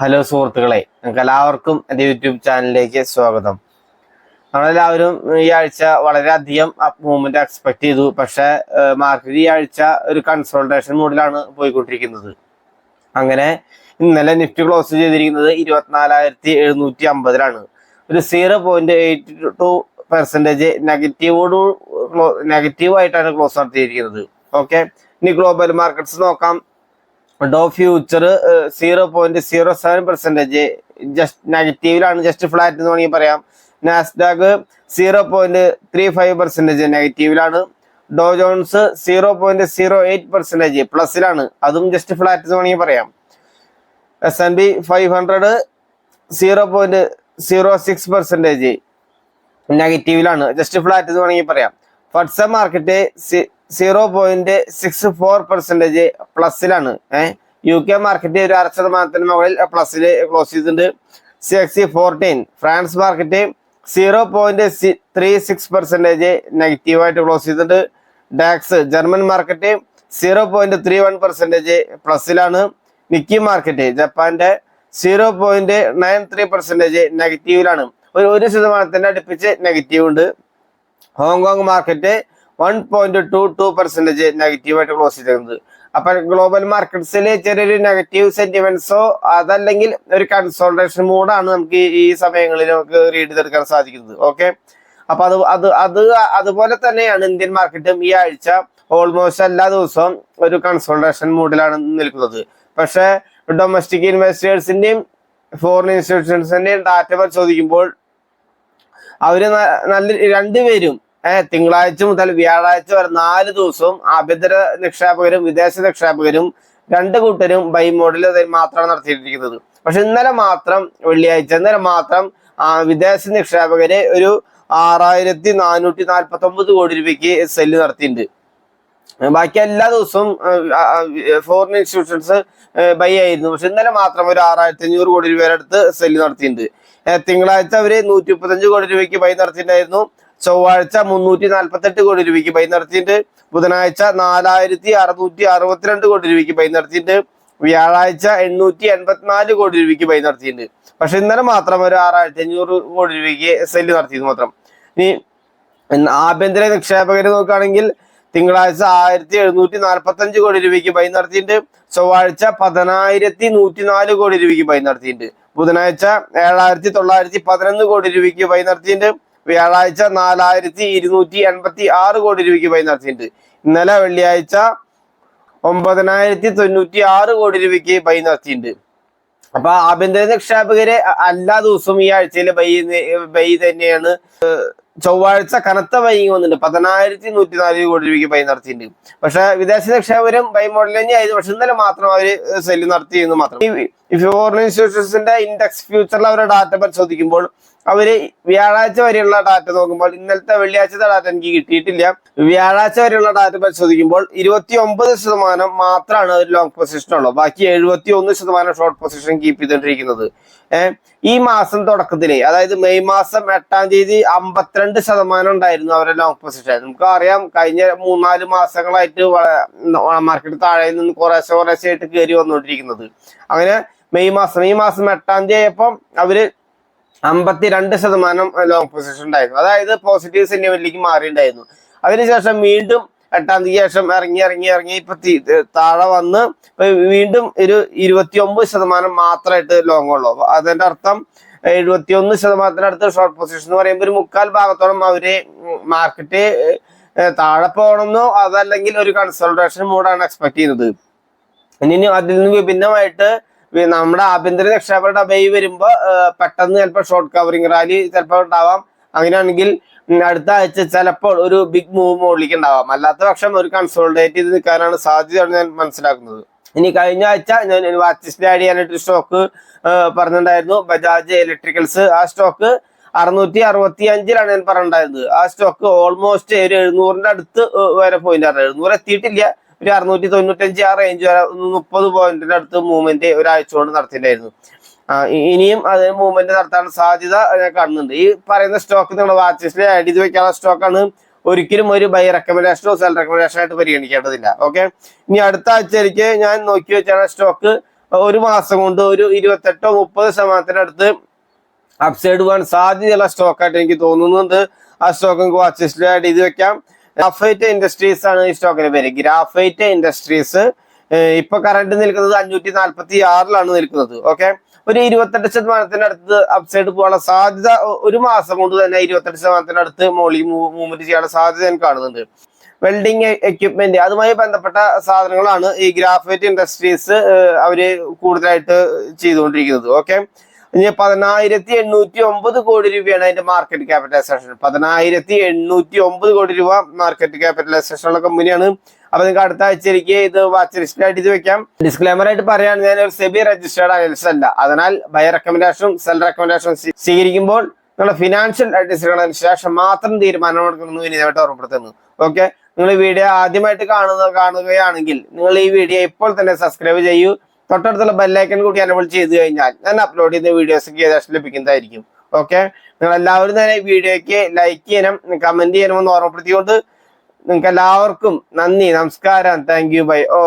Hello സുഹൃത്തുക്കളെ നിങ്ങൾക്ക് എല്ലാവർക്കും എന്റെ യൂട്യൂബ് ചാനലിലേക്ക് സ്വാഗതം. നമ്മളെല്ലാവരും ഈ ആഴ്ച വളരെയധികം അപ്പ് മൂവ്മെന്റ് എക്സ്പെക്ട് ചെയ്തു. പക്ഷെ മാർക്കറ്റ് ഈ ആഴ്ച ഒരു കൺസോൾട്ടേഷൻ മോഡിലാണ് പോയിക്കൊണ്ടിരിക്കുന്നത്. അങ്ങനെ ഇന്നലെ നിഫ്റ്റി ക്ലോസ് ചെയ്തിരിക്കുന്നത് ഇരുപത്തിനാലായിരത്തി എഴുന്നൂറ്റി അമ്പതിലാണ് ഒരു zero point eight two percentage നെഗറ്റീവോട് negative ആയിട്ടാണ് ക്ലോസ് നടത്തിയിരിക്കുന്നത്. ഓക്കെ ഇനി ഗ്ലോബൽ മാർക്കറ്റ്സ് നോക്കാം. Dow future zero point zero seven percentage just നെഗറ്റീവിലാണ് just flat എന്ന് വേണമെങ്കിൽ പറയാം. Nasdaq zero point three five percentage നെഗറ്റീവിലാണ് Dow Jones zero point zero eight percentage പ്ലസിലാണ് അതും just flat എന്ന് വേണമെങ്കിൽ പറയാം. S and P five hundred zero point zero six percentage നെഗറ്റീവിലാണ് just flat എന്ന് വേണമെങ്കിൽ പറയാം. FTSE market zero point six four percentage പ്ലസിലാണ് ഏഹ് U K market ഒരു അര ശതമാനത്തിന് മുകളിൽ പ്ലസ്സിൽ ക്ലോസ് ചെയ്തിട്ടുണ്ട്. C X C fourteen France market zero point three six percentage നെഗറ്റീവായിട്ട് ക്ലോസ് ചെയ്തിട്ടുണ്ട്. DAX German market zero point three one percentage പ്ലസിലാണ് Nikkei market ജപ്പാന്റെ zero point nine three percentage നെഗറ്റീവിലാണ് ഒരു ഒരു ശതമാനത്തിന്റെ അടുപ്പിച്ച് നെഗറ്റീവ് ഉണ്ട്. Hong Kong market one point two two percentage close ചെയ്തിരുന്നത് അപ്പൊ ഗ്ലോബൽ മാർക്കറ്റ്സിൽ ചെറിയൊരു നെഗറ്റീവ് സെന്റിമെന്റ്സോ അതല്ലെങ്കിൽ ഒരു കൺസോൾട്ടേഷൻ മൂഡാണ് നമുക്ക് ഈ- സമയങ്ങളിൽ നമുക്ക് റീഡ് ചെയ്തെടുക്കാൻ സാധിക്കുന്നത്. ഓക്കെ അപ്പൊ അത് അത് അത് അതുപോലെ തന്നെയാണ് ഇന്ത്യൻ മാർക്കറ്റും ഈ ആഴ്ച ഓൾമോസ്റ്റ് എല്ലാ ദിവസവും ഒരു കൺസോൾട്ടേഷൻ മൂഡിലാണ് നിൽക്കുന്നത്. പക്ഷെ ഡൊമസ്റ്റിക് ഇൻവെസ്റ്റേഴ്സിന്റെയും ഫോറിൻ ഇൻസ്റ്റിറ്റ്യൂഷൻസിന്റെയും ഡാറ്റ പരിശോധിക്കുമ്പോൾ അവർ നല്ല രണ്ടുപേരും തിങ്കളാഴ്ച മുതൽ വ്യാഴാഴ്ച വരെ നാല് ദിവസവും ആഭ്യന്തര നിക്ഷേപകരും വിദേശ നിക്ഷേപകരും രണ്ട് കൂട്ടരും ബൈ മോഡൽ മാത്രമാണ് നടത്തിയിരിക്കുന്നത്. പക്ഷെ ഇന്നലെ മാത്രം വെള്ളിയാഴ്ച ഇന്നലെ മാത്രം വിദേശ നിക്ഷേപകര് ഒരു ആറായിരത്തി നാനൂറ്റി നാൽപ്പത്തി ഒമ്പത് കോടി രൂപയ്ക്ക് സെല്ല് നടത്തിയിട്ടുണ്ട്. ബാക്കി എല്ലാ ദിവസവും ഫോറിൻ ഇൻസ്റ്റിറ്റ്യൂഷൻസ് ബൈ ആയിരുന്നു. പക്ഷെ ഇന്നലെ മാത്രം ഒരു ആറായിരത്തി അഞ്ഞൂറ് കോടി രൂപയുടെ അടുത്ത് സെല്ല് നടത്തിയിട്ടുണ്ട്. തിങ്കളാഴ്ച അവർ നൂറ്റി മുപ്പത്തഞ്ച് കോടി രൂപയ്ക്ക് ബൈ നടത്തിയിട്ടുണ്ടായിരുന്നു. ചൊവ്വാഴ്ച മുന്നൂറ്റി നാൽപ്പത്തെട്ട് കോടി രൂപയ്ക്ക് ബൈ നടത്തിയിട്ട് ബുധനാഴ്ച നാലായിരത്തി അറുന്നൂറ്റി അറുപത്തിരണ്ട് കോടി രൂപയ്ക്ക് ബൈ നടത്തിയിട്ട് വ്യാഴാഴ്ച എണ്ണൂറ്റി എൺപത്തിനാല് കോടി രൂപയ്ക്ക് ബൈ നടത്തിയിട്ടുണ്ട്. പക്ഷെ ഇന്നലെ മാത്രം ഒരു ആറായിരത്തി അഞ്ഞൂറ് കോടി രൂപയ്ക്ക് സെല്ല് നടത്തിയത് മാത്രം. ഇനി ആഭ്യന്തര നിക്ഷേപകരെ നോക്കുകയാണെങ്കിൽ തിങ്കളാഴ്ച ആയിരത്തി എഴുന്നൂറ്റി നാൽപ്പത്തി അഞ്ച് കോടി രൂപയ്ക്ക് ബൈ നടത്തിയിട്ടുണ്ട്. ചൊവ്വാഴ്ച പതിനായിരത്തി നൂറ്റി നാല് കോടി രൂപയ്ക്ക് ബൈ നടത്തിയിട്ടുണ്ട്. ബുധനാഴ്ച ഏഴായിരത്തി തൊള്ളായിരത്തി പതിനൊന്ന് കോടി രൂപയ്ക്ക് ബൈ നടത്തിയിട്ടുണ്ട്. വ്യാഴാഴ്ച നാലായിരത്തി ഇരുന്നൂറ്റി എൺപത്തി ആറ് കോടി രൂപയ്ക്ക് ബൈ നടത്തിയിട്ടുണ്ട്. ഇന്നലെ വെള്ളിയാഴ്ച ഒമ്പതിനായിരത്തി തൊണ്ണൂറ്റി ആറ് കോടി രൂപയ്ക്ക് ബൈ നടത്തിയിട്ടുണ്ട്. അപ്പൊ ആഭ്യന്തര നിക്ഷേപകര് എല്ലാ ദിവസവും ഈ ആഴ്ചയിൽ ബൈ ബൈ തന്നെയാണ് ചൊവ്വാഴ്ച കനത്ത ബൈങ് വന്നിട്ടുണ്ട്. പതിനായിരത്തി നൂറ്റി നാല് കോടി രൂപയ്ക്ക് ബൈ നടത്തിയിട്ടുണ്ട്. പക്ഷെ വിദേശ നിക്ഷേപകരും ബൈ മോഡൽ തന്നെയായിരുന്നു പക്ഷെ ഇന്നലെ മാത്രം അവർ സെല്ല് നടത്തിയെന്ന് മാത്രം. ഫോറിൻ ഇൻസ്റ്റിറ്റ്യൂഷൻസിന്റെ ഇൻഡെക്സ് ഫ്യൂച്ചറിൽ അവരുടെ ഡാറ്റ പരിശോധിക്കുമ്പോൾ അവർ വ്യാഴാഴ്ച വരെയുള്ള ഡാറ്റ നോക്കുമ്പോൾ ഇന്നലത്തെ വെള്ളിയാഴ്ചത്തെ ഡാറ്റ എനിക്ക് കിട്ടിയിട്ടില്ല. വ്യാഴാഴ്ച വരെയുള്ള ഡാറ്റ പരിശോധിക്കുമ്പോൾ ഇരുപത്തി ഒമ്പത് ശതമാനം മാത്രമാണ് ഒരു ലോങ് പൊസിഷൻ ഉള്ളത് ബാക്കി എഴുപത്തി ഒന്ന് ശതമാനം ഷോർട്ട് പൊസിഷൻ കീപ്പ് ചെയ്തുകൊണ്ടിരിക്കുന്നത്. ഏഹ് ഈ മാസം തുടക്കത്തിലെ അതായത് മെയ് മാസം എട്ടാം തീയതി അമ്പത്തിരണ്ട് ശതമാനം ഉണ്ടായിരുന്നു അവരുടെ ലോങ് പൊസിഷൻ നമുക്ക് അറിയാം കഴിഞ്ഞ മൂന്നാൽ മാസങ്ങളായിട്ട് മാർക്കറ്റ് താഴെ നിന്ന് കുറേശ്ശെ കുറേശ്ശെ ആയിട്ട് കയറി വന്നുകൊണ്ടിരിക്കുന്നത്. അങ്ങനെ മെയ് മാസം ഈ മാസം എട്ടാം തീയതി ആയപ്പോൾ അവർ അമ്പത്തിരണ്ട് ശതമാനം ലോങ് പൊസിഷൻ ഉണ്ടായിരുന്നു. അതായത് പോസിറ്റീവ് സെന്റിമെന്റിലേക്ക് മാറിയിട്ടുണ്ടായിരുന്നു. അതിനുശേഷം വീണ്ടും എട്ടാം തീയതി ശേഷം ഇറങ്ങി ഇറങ്ങി ഇറങ്ങി ഇപ്പൊ താഴെ വന്ന് വീണ്ടും ഒരു ഇരുപത്തി ഒമ്പത് ശതമാനം മാത്രമായിട്ട് ലോങ് ഉള്ളൂ. അതിന്റെ അർത്ഥം എഴുപത്തി ഒന്ന് ശതമാനത്തിനടുത്ത് ഷോർട്ട് പൊസിഷൻ എന്ന് പറയുമ്പോൾ ഒരു മുക്കാൽ ഭാഗത്തോളം അവർ മാർക്കറ്റ് താഴെ പോകണമെന്നോ അതല്ലെങ്കിൽ ഒരു കൺസൾട്ടേഷൻ മൂഡാണ് എക്സ്പെക്ട് ചെയ്യുന്നത്. ഇനി അതിൽ നിന്ന് വിഭിന്നമായിട്ട് നമ്മുടെ ആഭ്യന്തര രക്ഷാപരുടെ ബൈ വരുമ്പോ പെട്ടെന്ന് ചിലപ്പോൾ ഷോർട്ട് കവറിംഗ് റാലി ചിലപ്പോൾ ഉണ്ടാവാം. അങ്ങനെയാണെങ്കിൽ അടുത്ത ആഴ്ച ചിലപ്പോൾ ഒരു ബിഗ് മൂവ് മുകളിലേക്ക് ഉണ്ടാവാം. അല്ലാത്ത പക്ഷം ഒരു കൺസോൾട്ടേറ്റ് ചെയ്ത് നിൽക്കാനാണ് സാധ്യതയാണ് ഞാൻ മനസ്സിലാക്കുന്നത്. ഇനി കഴിഞ്ഞ ആഴ്ച ഞാൻ വാച്ചിസ്റ്റ് ആഡ് ചെയ്യാനായിട്ട് സ്റ്റോക്ക് പറഞ്ഞിട്ടുണ്ടായിരുന്നു. ബജാജ് ഇലക്ട്രിക്കൽസ് ആ സ്റ്റോക്ക് അറുന്നൂറ്റി അറുപത്തി അഞ്ചിലാണ് ഞാൻ പറഞ്ഞിട്ടുണ്ടായിരുന്നത്. ആ സ്റ്റോക്ക് ഓൾമോസ്റ്റ് ഒരു എഴുന്നൂറിന്റെ അടുത്ത് വരെ പോയിന്റ് എഴുന്നൂറ് എത്തിയിട്ടില്ല. ഒരു അറുന്നൂറ്റി തൊണ്ണൂറ്റഞ്ച് ആ റേഞ്ച് വരെ മുപ്പത് പോയിന്റിന്റെ അടുത്ത് മൂവ്മെന്റ് ഒരാഴ്ച കൊണ്ട് നടത്തിയിട്ടുണ്ടായിരുന്നു. ഇനിയും അത് മൂവ്മെന്റ് നടത്താൻ സാധ്യത ഞാൻ കാണുന്നുണ്ട്. ഈ പറയുന്ന സ്റ്റോക്ക് നിങ്ങൾ വാച്ചസിൽ ആഡ് ചെയ്ത് വെക്കാനുള്ള സ്റ്റോക്കാണ് ഒരിക്കലും ഒരു ബൈ റെക്കമെൻഡേഷനോ സെൽ റെക്കമെൻഡേഷൻ ആയിട്ട് പരിഗണിക്കേണ്ടതില്ല. ഓക്കെ ഇനി അടുത്ത ആഴ്ചയിലേക്ക് ഞാൻ നോക്കി വെച്ചാണ് സ്റ്റോക്ക് ഒരു മാസം കൊണ്ട് ഒരു ഇരുപത്തെട്ടോ മുപ്പത് ശതമാനത്തിനടുത്ത് അപ്സൈഡ് പോകാൻ സാധ്യതയുള്ള സ്റ്റോക്കായിട്ട് എനിക്ക് തോന്നുന്നുണ്ട്. ആ സ്റ്റോക്ക് നമുക്ക് വാച്ച് ലിസ്റ്റിൽ ആഡ് ചെയ്ത് വെക്കാം. ഗ്രാഫൈറ്റ് ഇൻഡസ്ട്രീസ് ആണ് ഈ സ്റ്റോക്കിന്റെ പേര്. ഗ്രാഫൈറ്റ് ഇൻഡസ്ട്രീസ് ഇപ്പൊ കറണ്ട് നിൽക്കുന്നത് അഞ്ഞൂറ്റി നാൽപ്പത്തി ആറിലാണ് നിൽക്കുന്നത്. ഓക്കെ ഒരു ഇരുപത്തെട്ട് ശതമാനത്തിനടുത്ത് അപ്സൈഡ് പോകാനുള്ള സാധ്യത ഒരു മാസം കൊണ്ട് തന്നെ ഇരുപത്തെട്ട് ശതമാനത്തിനടുത്ത് മോളി മൂവ്മെന്റ് ചെയ്യാനുള്ള സാധ്യത ഞാൻ കാണുന്നുണ്ട്. വെൽഡിങ് എക്യുപ്മെന്റ് അതുമായി ബന്ധപ്പെട്ട സാധനങ്ങളാണ് ഈ ഗ്രാഫൈറ്റ് ഇൻഡസ്ട്രീസ് അവർ കൂടുതലായിട്ട് ചെയ്തുകൊണ്ടിരിക്കുന്നത്. ഓക്കെ പതിനായിരത്തി എണ്ണൂറ്റി ഒമ്പത് കോടി രൂപയാണ് അതിന്റെ മാർക്കറ്റ് ക്യാപിറ്റലൈസേഷൻ പതിനായിരത്തി എണ്ണൂറ്റി ഒമ്പത് കോടി രൂപ മാർക്കറ്റ് ക്യാപിറ്റലൈസേഷൻ ഉള്ള കമ്പനിയാണ് അപ്പൊ നിങ്ങൾക്ക് അടുത്ത ആഴ്ച എനിക്ക് ഇത് വാച്ച് ലിസ്റ്റിലായിട്ട് ഇത് വെക്കാം. ഡിസ്ക്ലൈമർ ആയിട്ട് പറയാണ് ഞാൻ ഒരു സെബി രജിസ്റ്റേർഡ് അനലിസ്റ്റ് അല്ല. അതിനാൽ ബൈ റെക്കമെൻഡേഷനും സെൽ റെക്കമെൻഡേഷനും സ്വീകരിക്കുമ്പോൾ നിങ്ങളുടെ ഫിനാൻഷ്യൽ അഡ്വൈസറുകളതിന് ശേഷം മാത്രം തീരുമാനമെടുക്കണമെന്ന് വിനീതമായിട്ട് ഓർമ്മപ്പെടുത്തുന്നു. ഓക്കെ നിങ്ങൾ ഈ വീഡിയോ ആദ്യമായിട്ട് കാണുന്ന കാണുകയാണെങ്കിൽ നിങ്ങൾ ഈ വീഡിയോ ഇപ്പോൾ തന്നെ സബ്സ്ക്രൈബ് ചെയ്യൂ. തൊട്ടടുത്തുള്ള ബെല്ലൈക്കൺ കൂടി എനബിൾ ചെയ്ത് കഴിഞ്ഞാൽ ഞാൻ അപ്ലോഡ് ചെയ്യുന്ന വീഡിയോസ് ഏകദേശം ലഭിക്കുന്നതായിരിക്കും. ഓക്കെ നിങ്ങൾ എല്ലാവരും തന്നെ ഈ വീഡിയോയ്ക്ക് ലൈക്ക് ചെയ്യണം കമന്റ് ചെയ്യണമെന്ന് ഓർമ്മപ്പെടുത്തിക്കൊണ്ട് നിങ്ങൾക്ക് എല്ലാവർക്കും നന്ദി നമസ്കാരം. Thank you by oh